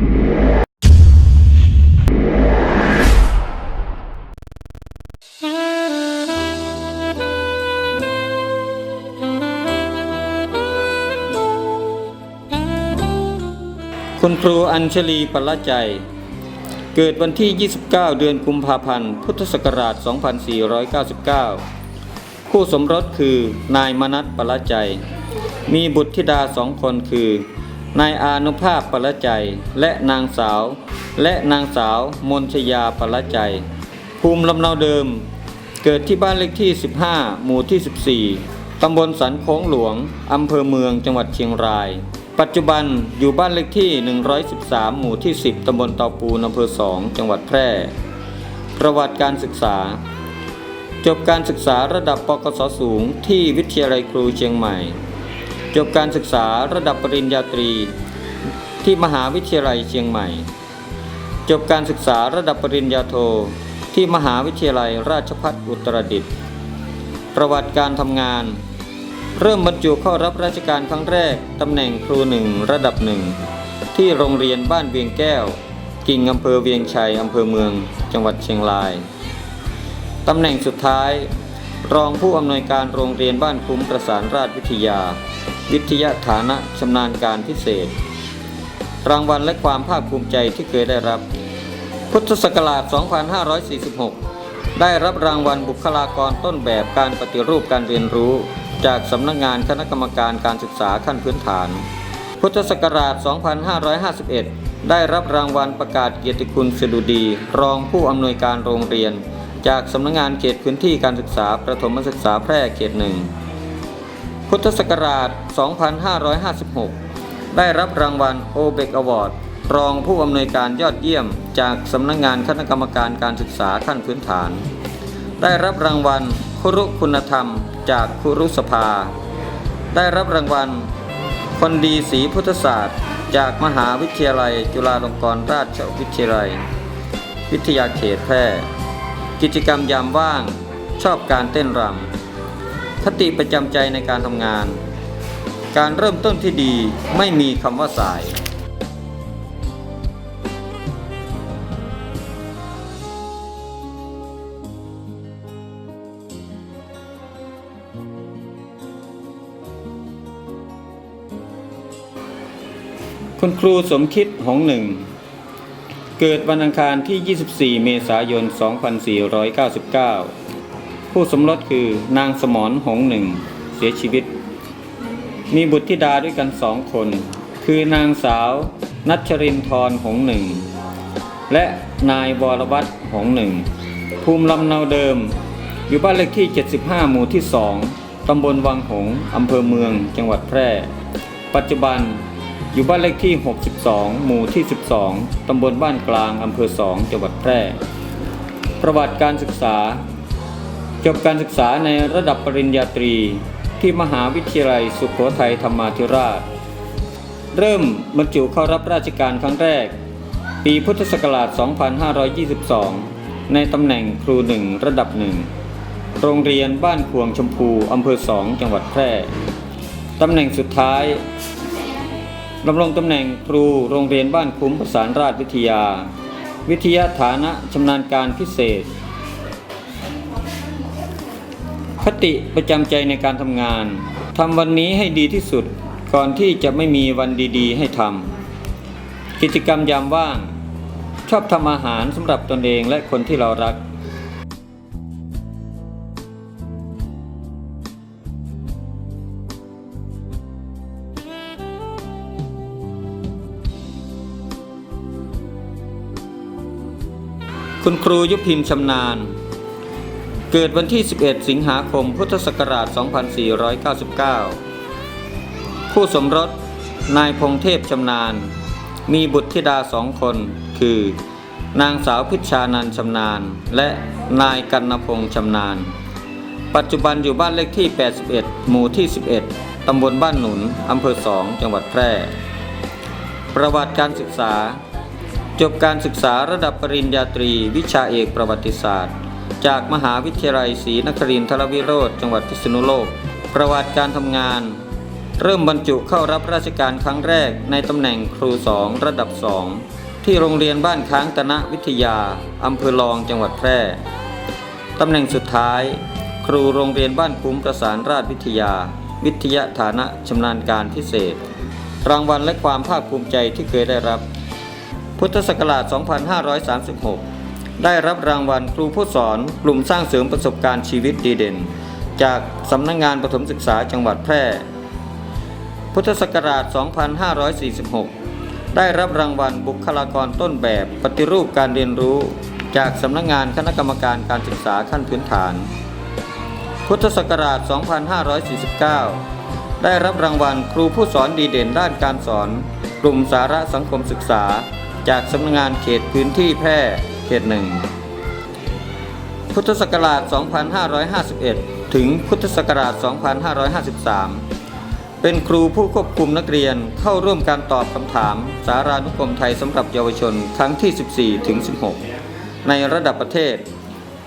คุณครูอัญชลีปละใจ เกิดวันที่ 29 เดือนกุมภาพันธ์ พุทธศักราช 2499 คู่สมรสคือนายมนัสปละใจ มีบุตรธิดาสองคนคือ นายอานุภาพปละใจ และนางสาว และนางสาวมนชยาปละใจ ภูมิลำเนาเดิม เกิดที่บ้านเลขที่ 15 หมู่ที่ 14 ตำบลสันโค้งหลวง อำเภอเมืองจังหวัดเชียงราย ปัจจุบันอยู่บ้านเลขที่ 113 หมู่ที่ 10 ตำบลเตาปูนอำเภอ 2 จังหวัดแพร่ ประวัติการศึกษา จบการศึกษาระดับปกศสูงที่วิทยาลัยครูเชียงใหม่ จบการศึกษาระดับปริญญาตรี ที่มหาวิทยาลัยเชียงใหม่ จบการศึกษาระดับปริญญาโท ที่มหาวิทยาลัยราชภัฏอุตรดิตถ์ประวัติการทำงาน เริ่มบรรจุเข้ารับราชการครั้งแรกตำแหน่งครูหนึ่งระดับหนึ่งที่โรงเรียนบ้านเวียงแก้ว กิ่งอำเภอเวียงชัยอำเภอเมือง จังหวัดเชียงรายตำแหน่งสุดท้าย รองผู้อำนวยการโรงเรียนบ้านคุ้มประสานราชวิทยา วิทยาฐานะชำนาญการพิเศษ รางวัลและความภาคภูมิใจที่เคยได้รับ พุทธศักราช 2546 ได้รับรางวัลบุคลากรต้นแบบการปฏิรูปการเรียนรู้ จากสำนักงานคณะกรรมการการศึกษาขั้นพื้นฐาน พุทธศักราช 2551 ได้รับรางวัลประกาศเกียรติคุณสดุดี รองผู้อำนวยการโรงเรียน จากสำนักงานเขตพื้นที่การศึกษาประถมศึกษาแพร่เขตหนึ่ง พุทธศักราช 2556 ได้รับรางวัลโอเบกอวอร์ดรองผู้อำนวยการยอดเยี่ยม จากสำนักงานคณะกรรมการการศึกษาขั้นพื้นฐาน ได้รับรางวัลครุคุณธรรม จากครุสภา ได้รับรางวัล คนดีศรีพุทธศาสตร์ จากมหาวิทยาลัย จุฬาลงกรณราชวิทยาลัย วิทยาเขตแพร่ กิจกรรมยามว่าง ชอบการเต้นรำ คติประจำใจในการทำงาน การเริ่มต้นที่ดีไม่มีคำว่าสาย คุณครูสมคิดหงหนึ่ง เกิดวันอังคารที่ 24 เมษายน 2499 ผู้สมรสคือนางสมรหงหนึ่งเสียชีวิต มีบุตรธิดาด้วยกันสองคน คือนางสาวนัชรินทร์หงหนึ่ง และนายวรวัตรหงหนึ่ง ภูมิลำเนาเดิม อยู่บ้านเลขที่ 75 หมู่ที่2ตำบลวังหงส์อำเภอเมืองจังหวัดแพร่ ปัจจุบันอยู่บ้านเลขที่ 62 หมู่ที่ 12 ตำบลบ้านกลาง อำเภอ 2 จังหวัดแพร่ ประวัติการศึกษา จบการศึกษาในระดับปริญญาตรีที่มหาวิทยาลัยสุโขทัยธรรมาธิราช เริ่มบรรจุเข้ารับราชการครั้งแรก ปีพุทธศักราช 2522 ในตำแหน่งครูหนึ่งระดับหนึ่งโรงเรียนบ้านพวงชมพูอำเภอ2จังหวัดแพร่ตำแหน่งสุดท้ายดำรงตำแหน่งครูโรงเรียนบ้านคุ้มประสานราชวิทยา วิทยาฐานะชำนาญการพิเศษ คติประจำใจในการทำงานทำวันนี้ให้ดีที่สุดก่อนที่จะไม่มีวันดีๆ ให้ทำกิจกรรมยามว่าง ชอบทำอาหารสำหรับตนเองและคนที่เรารัก คุณครูยุพินชำนาญ เกิดวันที่ 11 สิงหาคม พุทธศักราช 2499ผู้สมรส นายพงเทพชำนาญ มีบุตรธิดาสองคน คือ นางสาวพิชานันชำนาญ และนายกันนพงษ์ชำนาญ ปัจจุบันอยู่บ้านเลขที่ 81 หมู่ที่ 11 ตำบลบ้านหนุน อำเภอ2จังหวัดแพร่ ประวัติการศึกษา จบการศึกษาระดับปริญญาตรี วิชาเอกประวัติศาสตร์ จากมหาวิทยาลัยศรีนครินทรวิโรธจังหวัดพิษณุโลก ประวัติการทำงาน เริ่มบรรจุเข้ารับราชการครั้งแรกในตำแหน่งครูสองระดับสองที่โรงเรียนบ้านค้างตนะวิทยาอำเภอรองจังหวัดแพร่ตำแหน่งสุดท้าย ครูโรงเรียนบ้านคุ้มประสานราชวิทยา วิทยาฐานะชำนาญการพิเศษ รางวัลและความภาคภูมิใจที่เคยได้รับ พุทธศักราช 2536 ได้รับรางวัลครูผู้สอนกลุ่มสร้างเสริมประสบการณ์ชีวิตดีเด่น จากสำนักงงานประถมศึกษาจังหวัดแพร่ พุทธศักราช 2546 ได้รับรางวัลบุคลากรต้นแบบปฏิรูปการเรียนรู้ จากสำนักงงานคณะกรรมการการศึกษาขั้นพื้นฐาน พุทธศักราช 2549 ได้รับรางวัลครูผู้สอนดีเด่นด้านการสอน กลุ่มสาระสังคมศึกษา จากสำนักงานเขตพื้นที่แพร่ เขตหนึ่งพุทธศักราช 2551 ถึงพุทธศักราช 2553 เป็นครูผู้ควบคุมนักเรียนเข้าร่วมการตอบคำถาม สารานุกรมไทยสำหรับเยาวชนครั้งที่ 14 ถึง 16 ในระดับประเทศ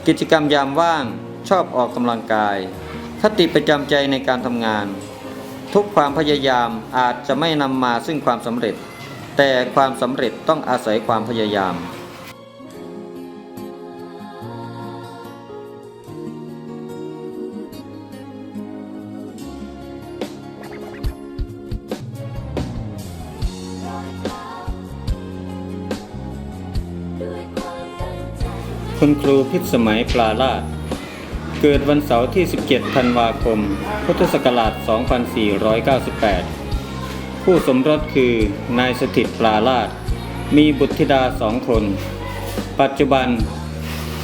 กิจกรรมยามว่างชอบออกกำลังกาย คติประจำใจในการทำงาน ทุกความพยายามอาจจะไม่นำมาซึ่งความสำเร็จ แต่ความสำเร็จต้องอาศัยความพยายาม คุณครูพิษสมัยปลาลาด เกิดวันเสาร์ที่ 17 ธันวาคม พุทธศักราช 2498 ผู้สมรสคือนายสถิตปลาลาด มีบุตรธิดาสองคน ปัจจุบัน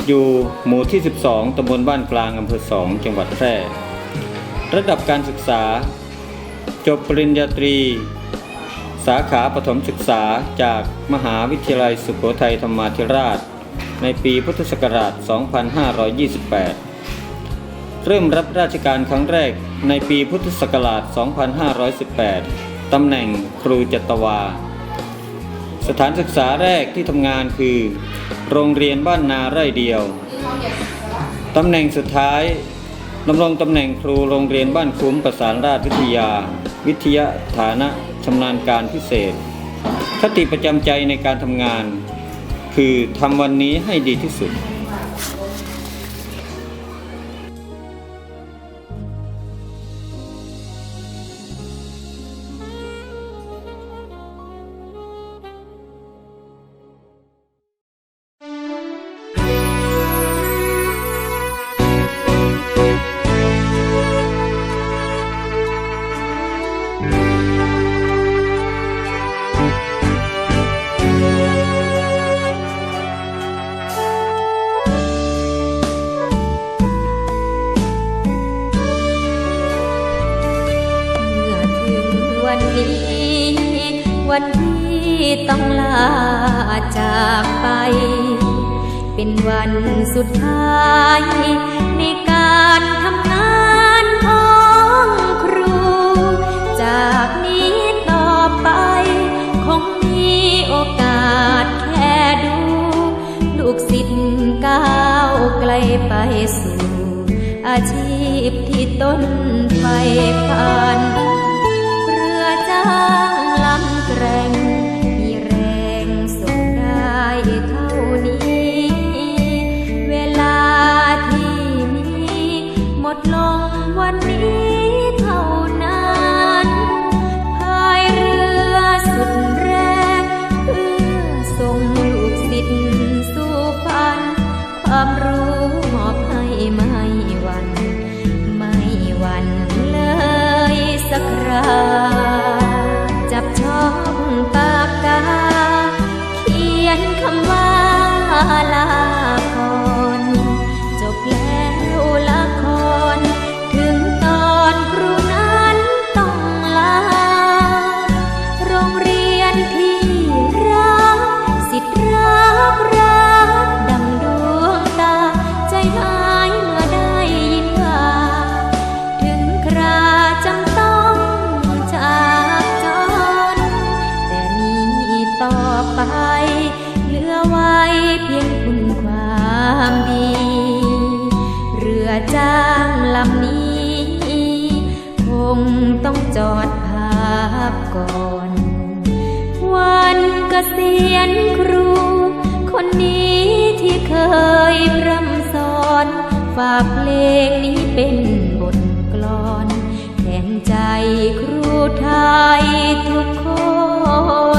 อยู่หมู่ที่ 12 ตำบลบ้านกลางอำเภอสองจังหวัดแพร่ ระดับการศึกษา จบปริญญาตรี สาขาปฐมศึกษาจากมหาวิทยาลัยสุโขทัยธรรมาธิราช ในปีพุทธศักราช 2528 เริ่มรับราชการครั้งแรกในปีพุทธศักราช 2518 ตำแหน่งครูจัตวา สถานศึกษาแรกที่ทำงานคือ โรงเรียนบ้านนาไร่เดียว ตำแหน่งสุดท้ายดำรงตำแหน่งครูโรงเรียนบ้านคุ้มประสานราชวิทยา วิทยาฐานะชำนาญการพิเศษ คติประจำใจในการทำงาน คือทำวันนี้ให้ดีที่สุด วันที่ต้องลาจากไป เป็นวันสุดท้ายในการทำงานของครู จากนี้ต่อไป คงมีโอกาสแค่ดู ลูกศิษย์ก้าวไกลไปสู่อาชีพที่ต้นไฟฝัน จอดภาพก่อน วันเกษียณครู คนนี้ที่เคยพร่ำสอน ฝากเพลงนี้เป็นบทกลอน แทนใจครูไทยทุกคน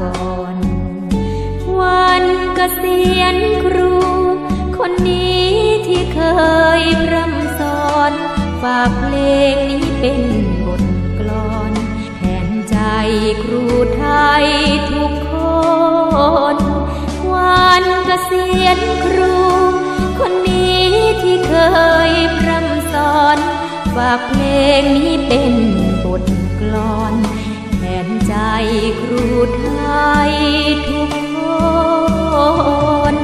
ก่อน วันเกษียณครู คนนี้ที่เคยพร่ำสอน ฝากเพลงนี้เป็นบทกลอนแทนใจครูไทยทุกคน วันเกษียณครู คนนี้ที่เคยพร่ำสอน ฝากเพลงนี้เป็นบทกลอนแทน ใจครูไทยทุกคน